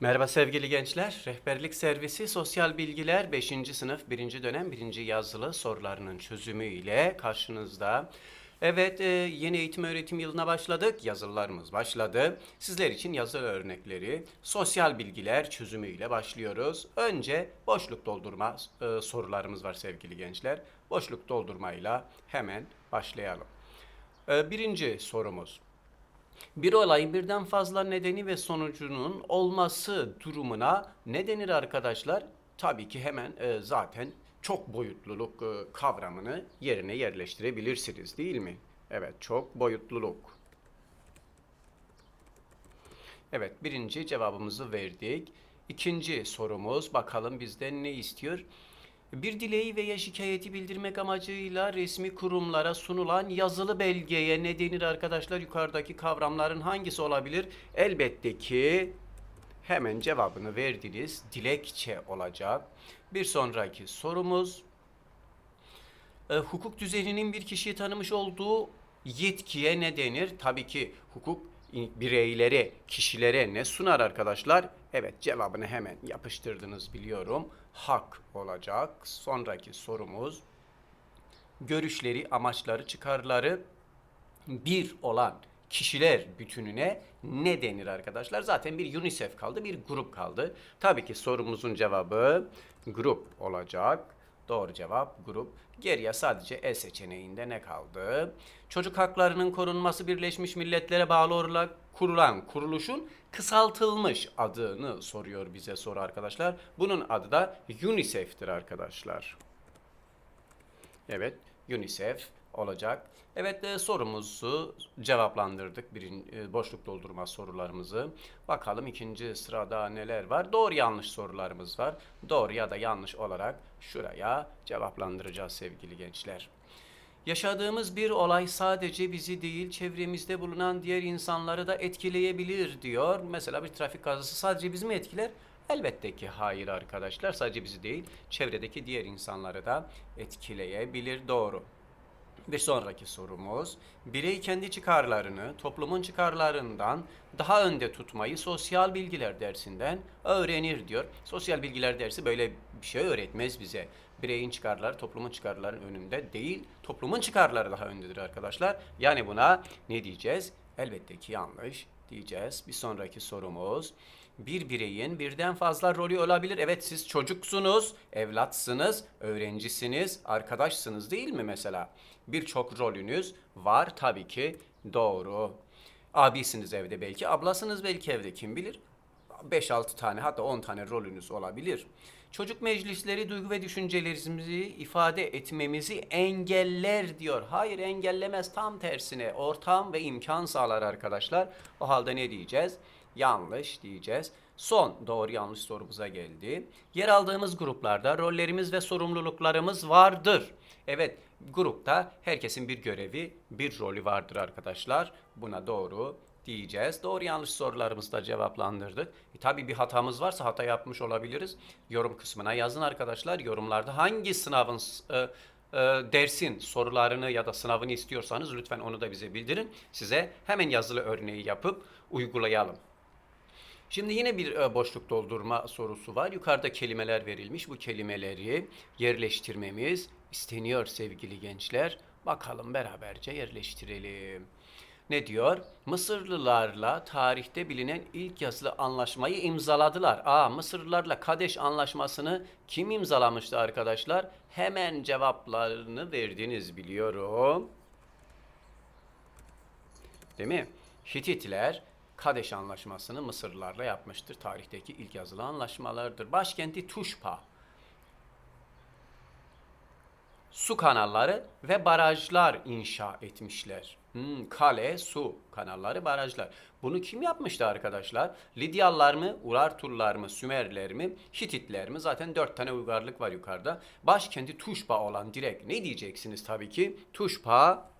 Merhaba sevgili gençler. Rehberlik Servisi Sosyal Bilgiler 5. sınıf 1. dönem 1. yazılı sorularının çözümü ile karşınızda. Evet, e, yeni eğitim öğretim yılına başladık. Yazılılarımız başladı. Sizler için yazılı örnekleri, sosyal bilgiler çözümü ile başlıyoruz. Önce boşluk doldurma e, sorularımız var sevgili gençler. Boşluk doldurmayla hemen başlayalım. E, birinci sorumuz. Bir olayın birden fazla nedeni ve sonucunun olması durumuna ne denir arkadaşlar? Tabii ki hemen e, zaten çok boyutluluk e, kavramını yerine yerleştirebilirsiniz değil mi? Evet, çok boyutluluk. Evet, birinci cevabımızı verdik. İkinci sorumuz, bakalım bizden ne istiyor? Bir dileği veya şikayeti bildirmek amacıyla resmi kurumlara sunulan yazılı belgeye ne denir arkadaşlar? Yukarıdaki kavramların hangisi olabilir? Elbette ki hemen cevabını verdiniz. Dilekçe olacak. Bir sonraki sorumuz e, hukuk düzeninin bir kişiyi tanımış olduğu yetkiye ne denir? Tabii ki hukuk bireylere, kişilere ne sunar arkadaşlar? Evet cevabını hemen yapıştırdınız biliyorum. Hak olacak. Sonraki sorumuz görüşleri, amaçları, çıkarları bir olan kişiler bütününe ne denir arkadaşlar? Zaten bir UNICEF kaldı, bir grup kaldı. Tabii ki sorumuzun cevabı grup olacak. Doğru cevap grup. Geriye sadece E seçeneğinde ne kaldı? Çocuk haklarının korunması Birleşmiş Milletler'e bağlı olarak kurulan kuruluşun kısaltılmış adını soruyor bize soru arkadaşlar. Bunun adı da UNICEF'tir arkadaşlar. Evet, UNICEF olacak. Evet, e, sorumuzu cevaplandırdık. Birin, e, boşluk doldurma sorularımızı. Bakalım ikinci sırada neler var? Doğru yanlış sorularımız var. Doğru ya da yanlış olarak şuraya cevaplandıracağız sevgili gençler. Yaşadığımız bir olay sadece bizi değil, çevremizde bulunan diğer insanları da etkileyebilir diyor. Mesela bir trafik kazası sadece bizi mi etkiler? Elbette ki hayır arkadaşlar. Sadece bizi değil, çevredeki diğer insanları da etkileyebilir. Doğru. Bir sonraki sorumuz, birey kendi çıkarlarını toplumun çıkarlarından daha önde tutmayı sosyal bilgiler dersinden öğrenir diyor. Sosyal bilgiler dersi böyle bir şey öğretmez bize. Bireyin çıkarları toplumun çıkarlarının önünde değil, toplumun çıkarları daha öndedir arkadaşlar. Yani buna ne diyeceğiz? Elbette ki yanlış diyeceğiz. Bir sonraki sorumuz, bir bireyin birden fazla rolü olabilir. Evet siz çocuksunuz, evlatsınız, öğrencisiniz, arkadaşsınız değil mi mesela? Birçok rolünüz var tabii ki doğru. Abisiniz evde belki, ablasınız belki evde kim bilir? 5-6 tane hatta 10 tane rolünüz olabilir. Çocuk meclisleri duygu ve düşüncelerimizi ifade etmemizi engeller diyor. Hayır engellemez tam tersine ortam ve imkan sağlar arkadaşlar. O halde ne diyeceğiz? Yanlış diyeceğiz. Son doğru yanlış sorumuza geldi. Yer aldığımız gruplarda rollerimiz ve sorumluluklarımız vardır. Evet grupta herkesin bir görevi, bir rolü vardır arkadaşlar. Buna doğru diyeceğiz. Doğru yanlış sorularımızı da cevaplandırdık. E, tabii bir hatamız varsa hata yapmış olabiliriz. Yorum kısmına yazın arkadaşlar. Yorumlarda hangi sınavın e, e, dersin sorularını ya da sınavını istiyorsanız lütfen onu da bize bildirin. Size hemen yazılı örneği yapıp uygulayalım. Şimdi yine bir e, boşluk doldurma sorusu var. Yukarıda kelimeler verilmiş. Bu kelimeleri yerleştirmemiz isteniyor sevgili gençler. Bakalım beraberce yerleştirelim. Ne diyor? Mısırlılarla tarihte bilinen ilk yazılı anlaşmayı imzaladılar. Aa Mısırlılarla Kadeş anlaşmasını kim imzalamıştı arkadaşlar? Hemen cevaplarını verdiniz biliyorum. Değil mi? Hititler Kadeş Anlaşması'nı Mısırlılarla yapmıştır. Tarihteki ilk yazılı anlaşmalardır. Başkenti Tuşpa. Su kanalları ve barajlar inşa etmişler. Hmm, kale, su kanalları, barajlar. Bunu kim yapmıştı arkadaşlar? Lidyalılar mı, Urartular mı, Sümerler mi, Hititler mi? Zaten dört tane uygarlık var yukarıda. Başkenti Tuşpa olan direkt ne diyeceksiniz tabii ki? Tuşpa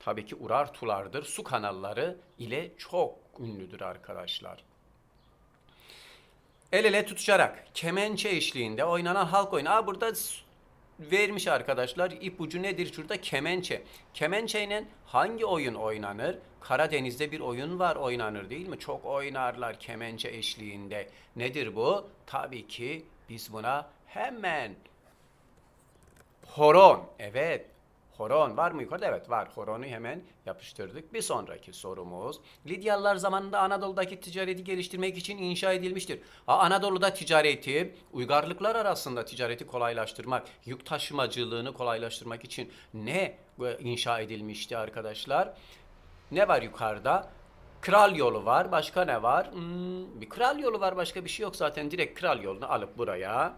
tabii ki Urartulardır. Su kanalları ile çok ünlüdür arkadaşlar. El ele tutuşarak kemençe eşliğinde oynanan halk oyunu. Aa, burada vermiş arkadaşlar. İpucu nedir şurada? Kemençe. Kemençeyle hangi oyun oynanır? Karadeniz'de bir oyun var oynanır değil mi? Çok oynarlar kemençe eşliğinde. Nedir bu? Tabii ki biz buna hemen Horon. Evet. Horon var mı yukarıda? Evet var. Horonu hemen yapıştırdık. Bir sonraki sorumuz. Lidyalılar zamanında Anadolu'daki ticareti geliştirmek için inşa edilmiştir. Ha, Anadolu'da ticareti, uygarlıklar arasında ticareti kolaylaştırmak, yük taşımacılığını kolaylaştırmak için ne e, inşa edilmişti arkadaşlar? Ne var yukarıda? Kral yolu var. Başka ne var? Hmm, bir kral yolu var. Başka bir şey yok zaten. Direkt kral yolunu alıp buraya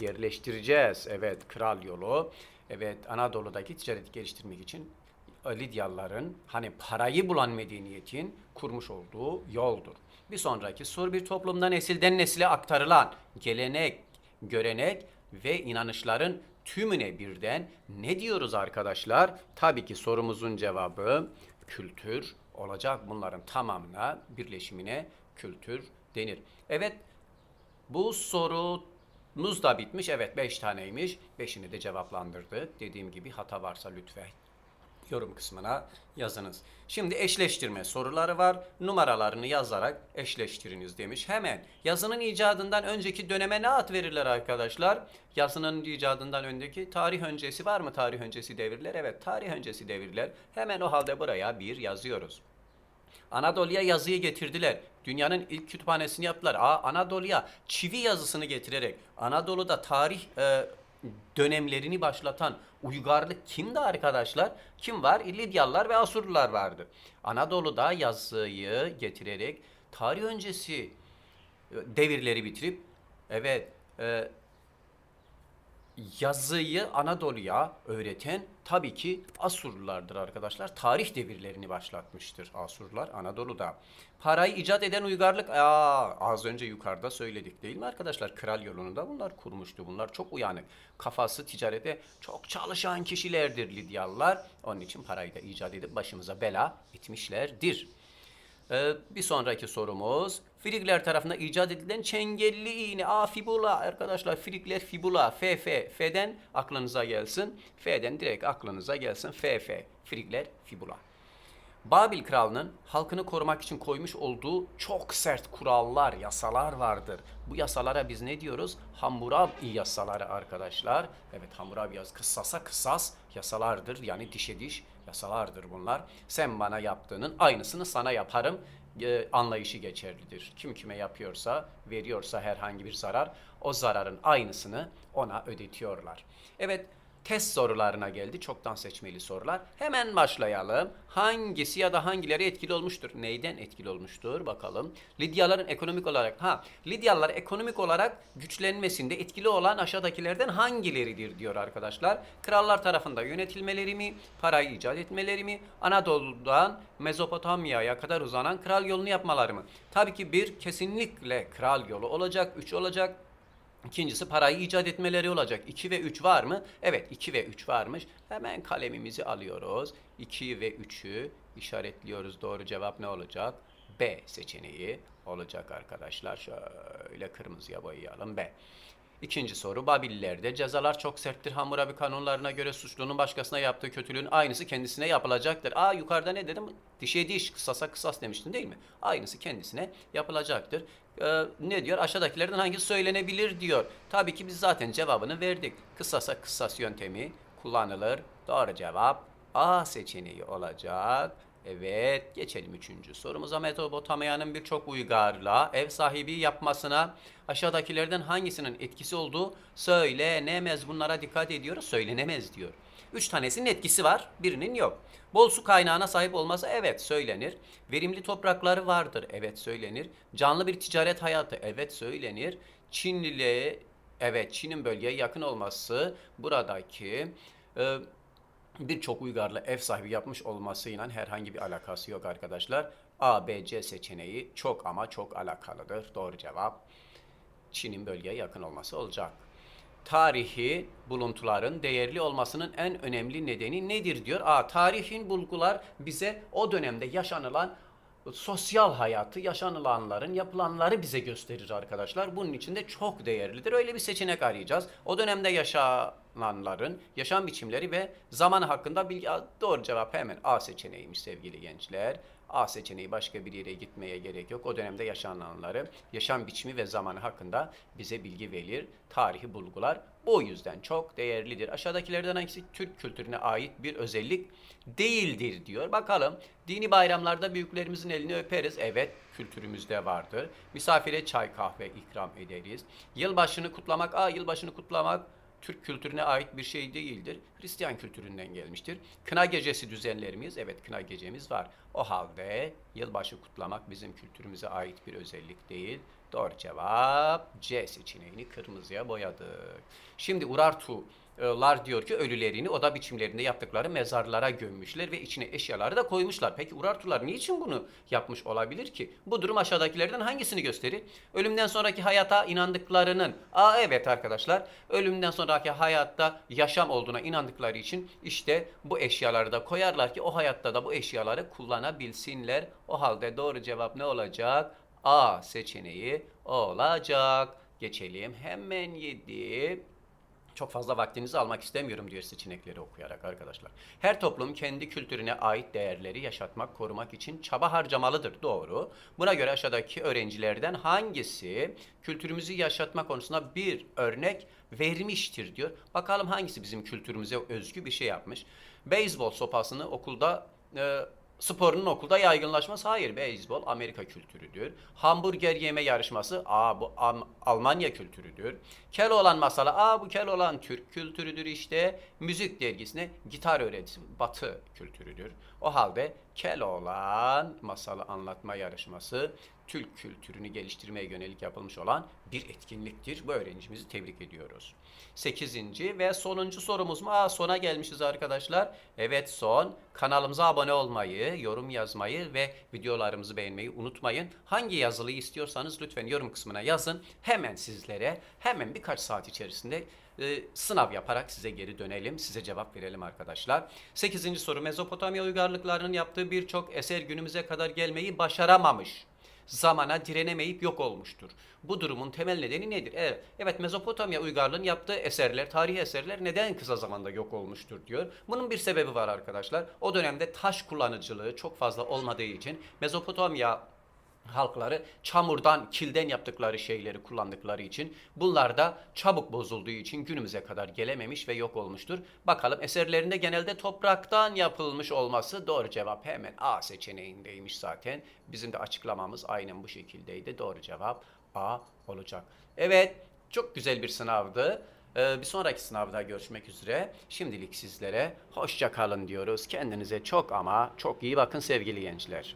yerleştireceğiz. Evet, kral yolu. Evet, Anadolu'daki ticareti geliştirmek için Lidyalıların hani parayı bulan medeniyetin kurmuş olduğu yoldur. Bir sonraki soru bir toplumda nesilden nesile aktarılan gelenek, görenek ve inanışların tümüne birden ne diyoruz arkadaşlar? Tabii ki sorumuzun cevabı kültür olacak. Bunların tamamına, birleşimine kültür denir. Evet, bu sorumuz da bitmiş. Evet 5 taneymiş. 5'ini de cevaplandırdık. Dediğim gibi hata varsa lütfen yorum kısmına yazınız. Şimdi eşleştirme soruları var. Numaralarını yazarak eşleştiriniz demiş. Hemen yazının icadından önceki döneme ne ad verirler arkadaşlar? Yazının icadından önceki tarih öncesi var mı tarih öncesi devirler? Evet tarih öncesi devirler. Hemen o halde buraya bir yazıyoruz. Anadolu'ya yazıyı getirdiler. Dünyanın ilk kütüphanesini yaptılar. Aa, Anadolu'ya çivi yazısını getirerek Anadolu'da tarih e, dönemlerini başlatan uygarlık kimdi arkadaşlar? Kim var? Lidyalılar ve Asurlular vardı. Anadolu'da yazıyı getirerek tarih öncesi e, devirleri bitirip evet e, yazıyı Anadolu'ya öğreten tabii ki Asurlulardır arkadaşlar. Tarih devirlerini başlatmıştır Asurlular Anadolu'da. Parayı icat eden uygarlık aa, az önce yukarıda söyledik değil mi arkadaşlar? Kral yolunu da bunlar kurmuştu. Bunlar çok uyanık. Kafası ticarete çok çalışan kişilerdir Lidyalılar. Onun için parayı da icat edip başımıza bela etmişlerdir. Ee, bir sonraki sorumuz. Frigler tarafından icat edilen çengelli iğne. Aa fibula arkadaşlar. Frigler fibula. F, F. F'den aklınıza gelsin. F'den direkt aklınıza gelsin. F, F. Frigler fibula. Babil kralının halkını korumak için koymuş olduğu çok sert kurallar, yasalar vardır. Bu yasalara biz ne diyoruz? Hammurabi yasaları arkadaşlar. Evet Hammurabi yas kıssasa kıssas yasalardır. Yani dişe diş yasalardır bunlar. Sen bana yaptığının aynısını sana yaparım e, anlayışı geçerlidir. Kim kime yapıyorsa, veriyorsa herhangi bir zarar, o zararın aynısını ona ödetiyorlar. Evet, test sorularına geldi. Çoktan seçmeli sorular. Hemen başlayalım. Hangisi ya da hangileri etkili olmuştur? Neyden etkili olmuştur? Bakalım. Lidyaların ekonomik olarak ha Lidyalılar ekonomik olarak güçlenmesinde etkili olan aşağıdakilerden hangileridir diyor arkadaşlar. Krallar tarafında yönetilmeleri mi, parayı icat etmeleri mi, Anadolu'dan Mezopotamya'ya kadar uzanan kral yolunu yapmaları mı? Tabii ki bir kesinlikle kral yolu olacak, üç olacak. İkincisi parayı icat etmeleri olacak. 2 ve 3 var mı? Evet 2 ve 3 varmış. Hemen kalemimizi alıyoruz. 2 ve 3'ü işaretliyoruz. Doğru cevap ne olacak? B seçeneği olacak arkadaşlar. Şöyle kırmızıya boyayalım B. İkinci soru Babillerde cezalar çok serttir. Hammurabi kanunlarına göre suçlunun başkasına yaptığı kötülüğün aynısı kendisine yapılacaktır. Aa yukarıda ne dedim? Dişe diş, kısasa kısas demiştin değil mi? Aynısı kendisine yapılacaktır. Ee, ne diyor? Aşağıdakilerden hangisi söylenebilir diyor. Tabii ki biz zaten cevabını verdik. Kısasa kısas yöntemi kullanılır. Doğru cevap A seçeneği olacak. Evet, geçelim üçüncü sorumuza. Mezopotamya'nın birçok uygarlığa ev sahibi yapmasına aşağıdakilerden hangisinin etkisi olduğu söylenemez. Bunlara dikkat ediyoruz. Söylenemez diyor. Üç tanesinin etkisi var, birinin yok. Bol su kaynağına sahip olması evet söylenir. Verimli toprakları vardır evet söylenir. Canlı bir ticaret hayatı evet söylenir. Çinli evet Çin'in bölgeye yakın olması buradaki e, birçok uygarlı ev sahibi yapmış olmasıyla herhangi bir alakası yok arkadaşlar. A, B, C seçeneği çok ama çok alakalıdır. Doğru cevap Çin'in bölgeye yakın olması olacak. Tarihi buluntuların değerli olmasının en önemli nedeni nedir diyor. A, tarihin bulgular bize o dönemde yaşanılan sosyal hayatı, yaşanılanların, yapılanları bize gösterir arkadaşlar. Bunun için de çok değerlidir. Öyle bir seçenek arayacağız. O dönemde yaşananların, yaşam biçimleri ve zaman hakkında bilgi... Doğru cevap hemen A seçeneğiymiş sevgili gençler. A seçeneği başka bir yere gitmeye gerek yok. O dönemde yaşananları, yaşam biçimi ve zamanı hakkında bize bilgi verir. Tarihi bulgular o yüzden çok değerlidir. Aşağıdakilerden hangisi Türk kültürüne ait bir özellik değildir diyor. Bakalım dini bayramlarda büyüklerimizin elini öperiz. Evet kültürümüzde vardır. Misafire çay kahve ikram ederiz. Yılbaşını kutlamak, aa yılbaşını kutlamak Türk kültürüne ait bir şey değildir. Hristiyan kültüründen gelmiştir. Kına gecesi düzenler miyiz? Evet kına gecemiz var. O halde yılbaşı kutlamak bizim kültürümüze ait bir özellik değil. Doğru cevap C seçeneğini kırmızıya boyadık. Şimdi Urartular diyor ki ölülerini oda biçimlerinde yaptıkları mezarlara gömmüşler ve içine eşyaları da koymuşlar. Peki Urartular niçin bunu yapmış olabilir ki? Bu durum aşağıdakilerden hangisini gösterir? Ölümden sonraki hayata inandıklarının. Aa evet arkadaşlar. Ölümden sonraki hayatta yaşam olduğuna inandıkları için işte bu eşyaları da koyarlar ki o hayatta da bu eşyaları kullanabilsinler. O halde doğru cevap ne olacak? A seçeneği olacak. Geçelim hemen 7. Çok fazla vaktinizi almak istemiyorum diğer seçenekleri okuyarak arkadaşlar. Her toplum kendi kültürüne ait değerleri yaşatmak, korumak için çaba harcamalıdır. Doğru. Buna göre aşağıdaki öğrencilerden hangisi kültürümüzü yaşatma konusunda bir örnek vermiştir diyor. Bakalım hangisi bizim kültürümüze özgü bir şey yapmış. Beyzbol sopasını okulda e, Sporunun okulda yaygınlaşması hayır beyzbol Amerika kültürüdür. Hamburger yeme yarışması aa bu Am- Almanya kültürüdür. Keloğlan masalı aa bu Keloğlan Türk kültürüdür işte. Müzik dergisine gitar öğretisi Batı kültürüdür. O halde Keloğlan masalı anlatma yarışması Türk kültürünü geliştirmeye yönelik yapılmış olan bir etkinliktir. Bu öğrencimizi tebrik ediyoruz. Sekizinci ve sonuncu sorumuz mu? Aa, sona gelmişiz arkadaşlar. Evet son. Kanalımıza abone olmayı, yorum yazmayı ve videolarımızı beğenmeyi unutmayın. Hangi yazılıyı istiyorsanız lütfen yorum kısmına yazın. Hemen sizlere hemen birkaç saat içerisinde e, sınav yaparak size geri dönelim. Size cevap verelim arkadaşlar. Sekizinci soru. Mezopotamya uygarlıklarının yaptığı birçok eser günümüze kadar gelmeyi başaramamış zamana direnemeyip yok olmuştur. Bu durumun temel nedeni nedir? Evet, evet Mezopotamya uygarlığının yaptığı eserler, tarihi eserler neden kısa zamanda yok olmuştur diyor. Bunun bir sebebi var arkadaşlar. O dönemde taş kullanıcılığı çok fazla olmadığı için Mezopotamya halkları çamurdan, kilden yaptıkları şeyleri kullandıkları için bunlar da çabuk bozulduğu için günümüze kadar gelememiş ve yok olmuştur. Bakalım eserlerinde genelde topraktan yapılmış olması doğru cevap hemen A seçeneğindeymiş zaten. Bizim de açıklamamız aynen bu şekildeydi. Doğru cevap A olacak. Evet, çok güzel bir sınavdı. Ee, Bir sonraki sınavda görüşmek üzere. Şimdilik sizlere hoşça kalın diyoruz. Kendinize çok ama çok iyi bakın sevgili gençler.